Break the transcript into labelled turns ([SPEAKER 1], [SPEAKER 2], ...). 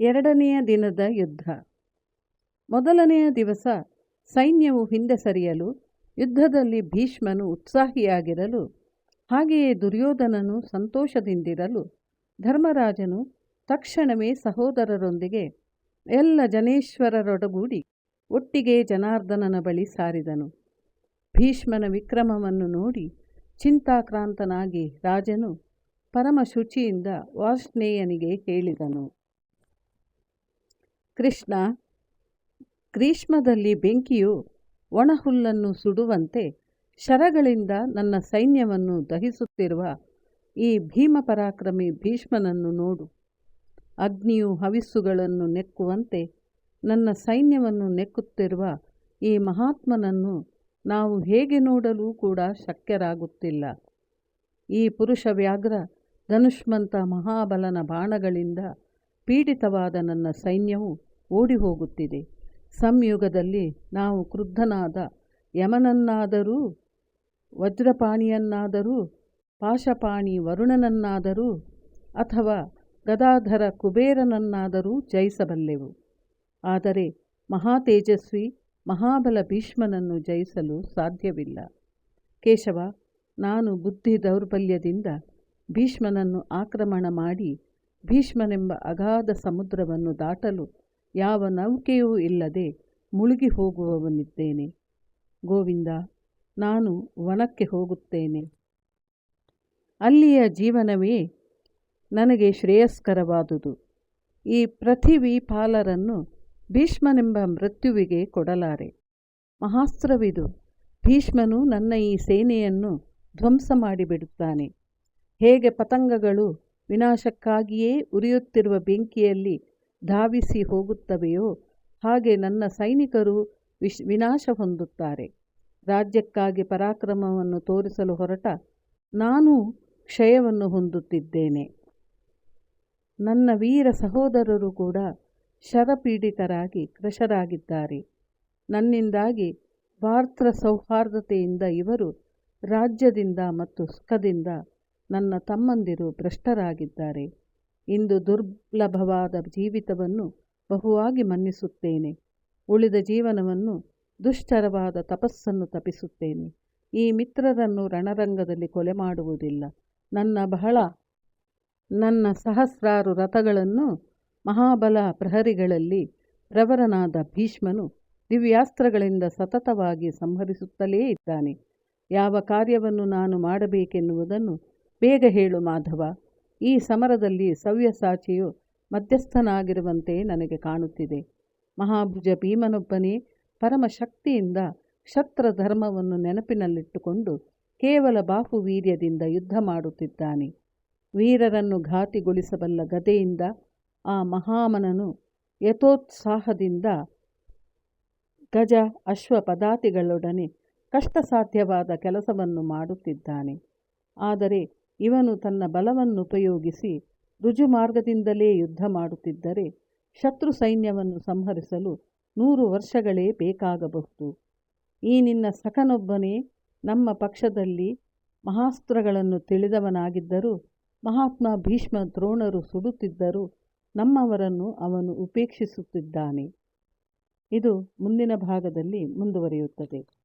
[SPEAKER 1] ಎರಡನೆಯ ದಿನದ ಯುದ್ಧ. ಮೊದಲನೆಯ ದಿವಸ ಸೈನ್ಯವು ಹಿಂದೆ ಸರಿಯಲು, ಯುದ್ಧದಲ್ಲಿ ಭೀಷ್ಮನು ಉತ್ಸಾಹಿಯಾಗಿರಲು, ಹಾಗೆಯೇ ದುರ್ಯೋಧನನು ಸಂತೋಷದಿಂದಿರಲು ಧರ್ಮರಾಜನು ತಕ್ಷಣವೇ ಸಹೋದರರೊಂದಿಗೆ ಎಲ್ಲ ಜನೇಶ್ವರರೊಡಗೂಡಿ ಒಟ್ಟಿಗೆ ಜನಾರ್ದನನ ಬಳಿ ಸಾರಿದನು. ಭೀಷ್ಮನ ವಿಕ್ರಮವನ್ನು ನೋಡಿ ಚಿಂತಾಕ್ರಾಂತನಾಗಿ ರಾಜನು ಪರಮ ಶುಚಿಯಿಂದ ವಾರ್ಷ್ಣೇಯನಿಗೆ ಹೇಳಿದನು. ಕೃಷ್ಣ, ಗ್ರೀಷ್ಮದಲ್ಲಿ ಬೆಂಕಿಯು ಒಣಹುಲ್ಲನ್ನು ಸುಡುವಂತೆ ಶರಗಳಿಂದ ನನ್ನ ಸೈನ್ಯವನ್ನು ದಹಿಸುತ್ತಿರುವ ಈ ಭೀಮಪರಾಕ್ರಮಿ ಭೀಷ್ಮನನ್ನು ನೋಡು. ಅಗ್ನಿಯು ಹವಿಸ್ಸುಗಳನ್ನು ನೆಕ್ಕುವಂತೆ ನನ್ನ ಸೈನ್ಯವನ್ನು ನೆಕ್ಕುತ್ತಿರುವ ಈ ಮಹಾತ್ಮನನ್ನು ನಾವು ಹೇಗೆ ನೋಡಲು ಕೂಡ ಶಕ್ಯರಾಗುತ್ತಿಲ್ಲ. ಈ ಪುರುಷ ವ್ಯಾಘ್ರ ಧನುಷ್ಮಂತ ಮಹಾಬಲನ ಬಾಣಗಳಿಂದ ಪೀಡಿತವಾದ ನನ್ನ ಸೈನ್ಯವು ಓಡಿ ಹೋಗುತ್ತಿದೆ ಸಂಯುಗದಲ್ಲಿ ನಾವು ಕ್ರುದ್ಧನಾದ ಯಮನನ್ನಾದರೂ, ವಜ್ರಪಾಣಿಯನ್ನಾದರೂ, ಪಾಶಪಾಣಿ ವರುಣನನ್ನಾದರೂ ಅಥವಾ ಗದಾಧರ ಕುಬೇರನನ್ನಾದರೂ ಜಯಿಸಬಲ್ಲೆವು. ಆದರೆ ಮಹಾತೇಜಸ್ವಿ, ಮಹಾಬಲ ಭೀಷ್ಮನನ್ನು ಜಯಿಸಲು ಸಾಧ್ಯವಿಲ್ಲ. ಕೇಶವ, ನಾನು ಬುದ್ಧಿ ದೌರ್ಬಲ್ಯದಿಂದ ಭೀಷ್ಮನನ್ನು ಆಕ್ರಮಣ ಮಾಡಿ ಭೀಷ್ಮನೆಂಬ ಅಗಾಧ ಸಮುದ್ರವನ್ನು ದಾಟಲು ಯಾವ ನೌಕೆಯೂ ಇಲ್ಲದೆ ಮುಳುಗಿ ಹೋಗುವವನಿದ್ದೇನೆ. ಗೋವಿಂದ, ನಾನು ವನಕ್ಕೆ ಹೋಗುತ್ತೇನೆ. ಅಲ್ಲಿಯ ಜೀವನವೇ ನನಗೆ ಶ್ರೇಯಸ್ಕರವಾದುದು. ಈ ಪೃಥಿವಿ ಪಾಲರನ್ನು ಭೀಷ್ಮನೆಂಬ ಮೃತ್ಯುವಿಗೆ ಕೊಡಲಾರೆ. ಮಹಾಸ್ತ್ರವಿದು, ಭೀಷ್ಮನು ನನ್ನ ಈ ಸೇನೆಯನ್ನು ಧ್ವಂಸ ಮಾಡಿಬಿಡುತ್ತಾನೆ. ಹೇಗೆ ಪತಂಗಗಳು ವಿನಾಶಕ್ಕಾಗಿಯೇ ಉರಿಯುತ್ತಿರುವ ಬೆಂಕಿಯಲ್ಲಿ ಧಾವಿಸಿ ಹೋಗುತ್ತವೆಯೋ? ಹಾಗೆ ನನ್ನ ಸೈನಿಕರು ವಿಶ್, ವಿನಾಶ ಹೊಂದುತ್ತಾರೆ. ರಾಜ್ಯಕ್ಕಾಗಿ ಪರಾಕ್ರಮವನ್ನು ತೋರಿಸಲು ಹೊರಟ ನಾನು ಕ್ಷಯವನ್ನು ಹೊಂದುತ್ತಿದ್ದೇನೆ. ನನ್ನ ವೀರ ಸಹೋದರರು ಕೂಡ ಶರಪೀಡಿತರಾಗಿ ಕೃಶರಾಗಿದ್ದಾರೆ ನನ್ನಿಂದಾಗಿ ಭಾರತ ಸೌಹಾರ್ದತೆಯಿಂದ ಇವರು ರಾಜ್ಯದಿಂದ ಮತ್ತು ಸುಖದಿಂದ ನನ್ನ ತಮ್ಮಂದಿರು ಭ್ರಷ್ಟರಾಗಿದ್ದಾರೆ. ಇಂದು ದುರ್ಲಭವಾದ ಜೀವಿತವನ್ನು ಬಹುವಾಗಿ ಮನ್ನಿಸುತ್ತೇನೆ. ಉಳಿದ ಜೀವನವನ್ನು ದುಷ್ಟರವಾದ ತಪಸ್ಸನ್ನು ತಪಿಸುತ್ತೇನೆ ಈ ಮಿತ್ರರನ್ನು ರಣರಂಗದಲ್ಲಿ ಕೊಲೆ ಮಾಡುವುದಿಲ್ಲ. ನನ್ನ ಬಹಳ, ನನ್ನ ಸಹಸ್ರಾರು ರಥಗಳನ್ನು ಮಹಾಬಲ ಪ್ರಹರಿಗಳಲ್ಲಿ ಪ್ರವರನಾದ ಭೀಷ್ಮನು ದಿವ್ಯಾಸ್ತ್ರಗಳಿಂದ ಸತತವಾಗಿ ಸಂಹರಿಸುತ್ತಲೇ ಇದ್ದಾನೆ. ಯಾವ ಕಾರ್ಯವನ್ನು ನಾನು ಮಾಡಬೇಕೆನ್ನುವುದನ್ನು ಬೇಗ ಹೇಳು ಮಾಧವ. ಈ ಸಮರದಲ್ಲಿ ಸವ್ಯಸಾಚಿಯು ಮಧ್ಯಸ್ಥನಾಗಿರುವಂತೆ ನನಗೆ ಕಾಣುತ್ತಿದೆ. ಮಹಾಭುಜ ಭೀಮನೊಬ್ಬನೇ ಪರಮಶಕ್ತಿಯಿಂದ ಧರ್ಮವನ್ನು ನೆನಪಿನಲ್ಲಿಟ್ಟುಕೊಂಡು ಕೇವಲ ಬಾಹುವೀರ್ಯದಿಂದ ಯುದ್ಧ ಮಾಡುತ್ತಿದ್ದಾನೆ. ವೀರರನ್ನು ಘಾತಿಗೊಳಿಸಬಲ್ಲ ಗದೆಯಿಂದ ಆ ಮಹಾಮನನು ಯಥೋತ್ಸಾಹದಿಂದ ಗಜ ಅಶ್ವ ಪದಾತಿಗಳೊಡನೆ ಕಷ್ಟಸಾಧ್ಯವಾದ ಕೆಲಸವನ್ನು ಮಾಡುತ್ತಿದ್ದಾನೆ. ಆದರೆ ಇವನು ತನ್ನ ಬಲವನ್ನು ಉಪಯೋಗಿಸಿ ರುಜು ಮಾರ್ಗದಿಂದಲೇ ಯುದ್ಧ ಮಾಡುತ್ತಿದ್ದರೆ ಶತ್ರು ಸೈನ್ಯವನ್ನು ಸಂಹರಿಸಲು ನೂರು ವರ್ಷಗಳೇ ಬೇಕಾಗಬಹುದು. ಈ ನಿನ್ನ ಸಖನೊಬ್ಬನೇ ನಮ್ಮ ಪಕ್ಷದಲ್ಲಿ ಮಹಾಸ್ತ್ರಗಳನ್ನು ತಿಳಿದವನಾಗಿದ್ದರೂ ಮಹಾತ್ಮ ಭೀಷ್ಮ ದ್ರೋಣರು ಸುಡುತ್ತಿದ್ದರೂ ನಮ್ಮವರನ್ನು ಅವನು ಉಪೇಕ್ಷಿಸುತ್ತಿದ್ದಾನೆ. ಇದು ಮುಂದಿನ ಭಾಗದಲ್ಲಿ ಮುಂದುವರಿಯುತ್ತದೆ.